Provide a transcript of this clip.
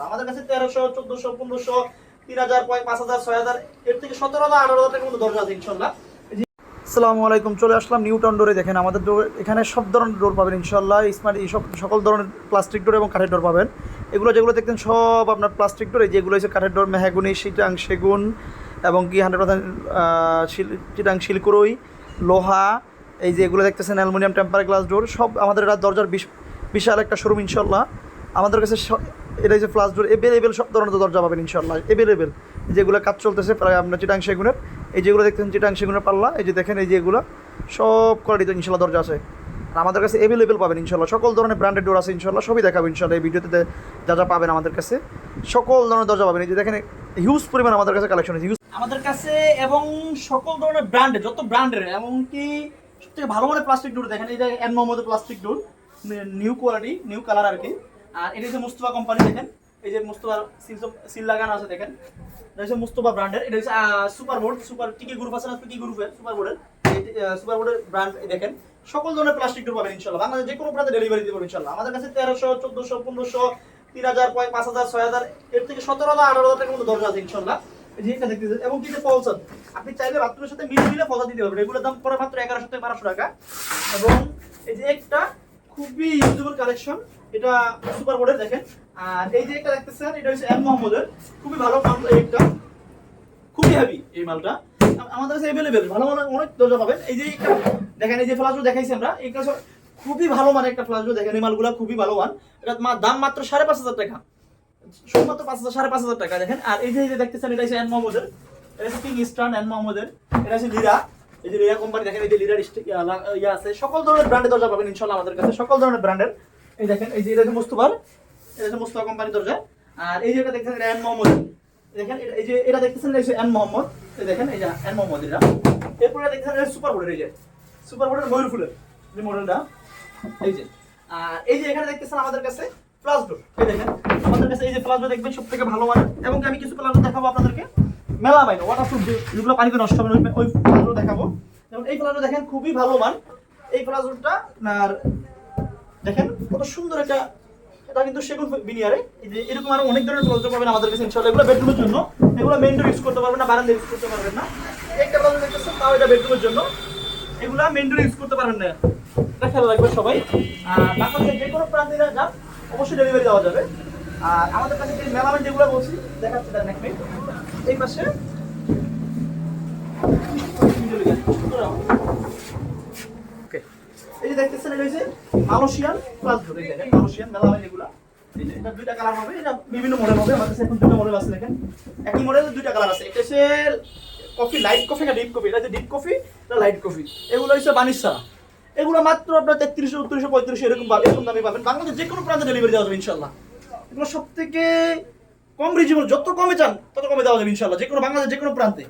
ইনশাল্লাহ আমাদের কাছে তেরোশো, চোদ্দশো, পনেরোশো, তিন হাজার, পাঁচ হাজার, ছয় হাজার, এর থেকে সতেরো হাজার, আঠারো হাজার টাকার দরজা আছে, ইনশাল্লাহ। আসসালামু আলাইকুম, চলে আসলাম নিউটন ডোরে। দেখেন আমাদের ডোর, এখানে সব ধরনের ডোর পাবেন, ইনশাল্লাহ। স্মার্ট সব, সকল ধরনের প্লাস্টিক ডোর এবং কাঠের ডোর পাবেন। এগুলো যেগুলো দেখতেন সব আপনার প্লাস্টিক ডোর, এই যেগুলো হচ্ছে কাঠের ডোর, মেহাগুনি সিটাং সেগুন এবং কি হান্ড্রেড পার্সেন্ট চিটাং শিলকুরই, লোহা, এই যে এগুলো দেখতেছেন অ্যালুমিনিয়াম টেম্পার গ্লাস ডোর, সব আমাদের এটা দরজার বিশ- বিশাল একটা শোরুম, ইনশাল্লাহ। আমাদের কাছে এটা হচ্ছে ফ্লাস ডোর এভেলেবেল সব ধরনের দরজা পাবেন ইনশাল্লাহ এভেলেবেল যেগুলো কাজ চলতেছে প্রায় আপনার চিটাং সেগুনের, এই যেগুলো দেখতেছেন চিটাং সেগুনের পাল্লা, এই যে দেখেন এই যেগুলো সব কোয়ালিটিতে ইনশাল্লাহ দরজা আছে। আর আমাদের কাছে এভেলেবেল পাবেন ইনশাল্লাহ সকল ধরনের ব্র্যান্ডেড ডোর আছে ইনশাল্লাহ সবই দেখাবো ইনশাল্লাহ এই ভিডিওতে যা যা পাবেন আমাদের কাছে, সকল ধরনের দরজা পাবেন। এই যে দেখেন হিউজ পরিমাণ আমাদের কাছে কালেকশন আছে আমাদের কাছে এবং সকল ধরনের ব্র্যান্ডের যত ব্র্যান্ডের এমনকি সবথেকে ভালো মানের প্লাস্টিক ডোর দেখেন, এই যে এন মোহাম্মদের plastic door new quality new colour আর কি। আর এটা হচ্ছে মুস্তফা কোম্পানি দেখেন। এই যে মুস্তফা সিল সিল লাগানো আছে, দেখেন। এটা হচ্ছে মুস্তফা ব্র্যান্ডের এটা হচ্ছে সুপার বোর্ড সুপার টিকি গ্রুপ আছে না টিকি সুপার বোর্ডের সুপার বোর্ডের ব্র্যান্ড দেখেন। সকল ধরনের প্লাস্টিক ডোর পাবেন ইনশাল্লাহ বাংলাদেশ যে কোনো প্রান্তে ডেলিভারি দিতে পারবেন ইনশাল্লাহ আমাদের কাছে তেরোশো, চোদ্দশো, পনেরোশো, তিন হাজার পয় পাঁচ হাজার, ছয় হাজার, এর থেকে সতেরো হাজার আঠারো হাজার টাকার মতো দরজা আছে ইনশাল্লাহ যে এটা এবং কি যে ফলসন আপনি চাইলে বাথরুমের সাথে মিল মিলে ফলসা দিতে পারবেন। এগুলোর দাম পড়ে মাত্র এগারোশো থেকে বারোশো টাকা। এবং এই যে একটা খুবই ইউজেবল কালেকশন এটা সুপার বোর্ডের দেখেন। আর এই যে একটা দেখতেছেন, এটা হচ্ছে এম মোহাম্মদের খুবই ভালো মাল একটা খুবই হেভি এই মালটা। আমাদের কাছে অ্যাভেলেবেল ভালো ভালো অনেক দরজা পাবেন। এই যে একটা, দেখেন এই যে ফ্লাশগুলো দেখাইছি আমরা, এই কাছে খুবই ভালো মানে একটা ফ্লাশগুলো দেখেন এই মালগুলো খুবই ভালো মান এটা দাম মাত্র সাড়ে পাঁচ হাজার টাকা। শুধুমাত্র পাঁচ হাজার, সাড়ে পাঁচ হাজার টাকা, দেখেন। আর এই যে এই যে দেখতেছেন, এটা হচ্ছে এন মোহাম্মদের এটা হচ্ছে কিং ইস্টার্ন এন মোহাম্মদের এটা হচ্ছে লিরা এই যে লিরা কোম্পানি দেখেন, এই যে লিরার ইয়ে আছে, সকল ধরনের ব্র্যান্ডের দরজা পাবেন ইনশাল্লাহ আমাদের কাছে, সকল ধরনের ব্র্যান্ডের এই দেখেন, এই যে এটা মুস্তফার এটা মুস্তফা কোম্পানির দরজা। আর এই যে এটা এটা এন মোহাম্মদের দেখেন এই যে এটা দেখতেছেন এটা হচ্ছে এন মোহাম্মদ এই দেখেন, এই যে এন মোহাম্মদ এটা। এরপরে দেখতেছেন, এটা সুপার বোর্ডের এই যে। সুপার বোর্ডের ময়ূর ফুলের, যে মডেলটা এই যে। আর এই যে এখানে দেখতেছেন আমাদের কাছে প্লাস ডোর এই দেখেন, আমাদের কাছে এই যে প্লাস ডোর দেখবেন সব থেকে ভালো মানের। এবং আমি কিছু প্লাস দেখাবো আপনাদেরকে। মেলা বাইন ওয়াটার প্রুফ যেগুলো পানিতে নষ্ট হবে ওই- প্লাস দেখাবো। যেমন এই প্লাস দেখেন, খুবই ভালো মান। এই ডোরটা আর দেখেন, কত সুন্দর একটা এটা কিন্তু সেগুন বিনিয়ারে এরকম আরও অনেক ধরনের প্লাস পাবেন আমাদের কাছে, ইনশাআল্লাহ। এগুলো বেডরুমের জন্য। এগুলো মেইন ডোর ইউজ করতে পারবেন না বারান্দা ইউজ করতে পারবেন না। একটা প্লাস দেখতেছেন, তাও এটা বেডরুমের জন্য। এগুলা মেইন ডোর ইউজ করতে পারবেন না। এটা খেয়াল রাখবে সবাই। আর বাংলাদেশের যে কোনো প্রান্তে যান, অবশ্যই ডেলিভারি দেওয়া যাবে। আর আমাদের কাছে যে যেগুলো বলছি, দেখাচ্ছি তার এই পাশে এই যে দেখতেছেন, এটা হচ্ছে মালয়েশিয়ান প্লাস ধরে দেখেন, মালয়েশিয়ান বিভিন্ন আমাদের আছে, দেখেন। একই দুইটা কালার আছে কফি লাইট কফি না coffee deep coffee light coffee এগুলো হচ্ছে মাত্র আপনার এরকম পাবেন। বাংলাদেশের যে কোনো প্রান্তে ডেলিভারি দেওয়া যাবে ইনশাল্লাহ এগুলো সব থেকে কম রিজনেবল যত কমে চান, তত কমে দেওয়া যাবে ইনশাল্লাহ যে কোনো বাংলাদেশ যে কোনো প্রান্তে।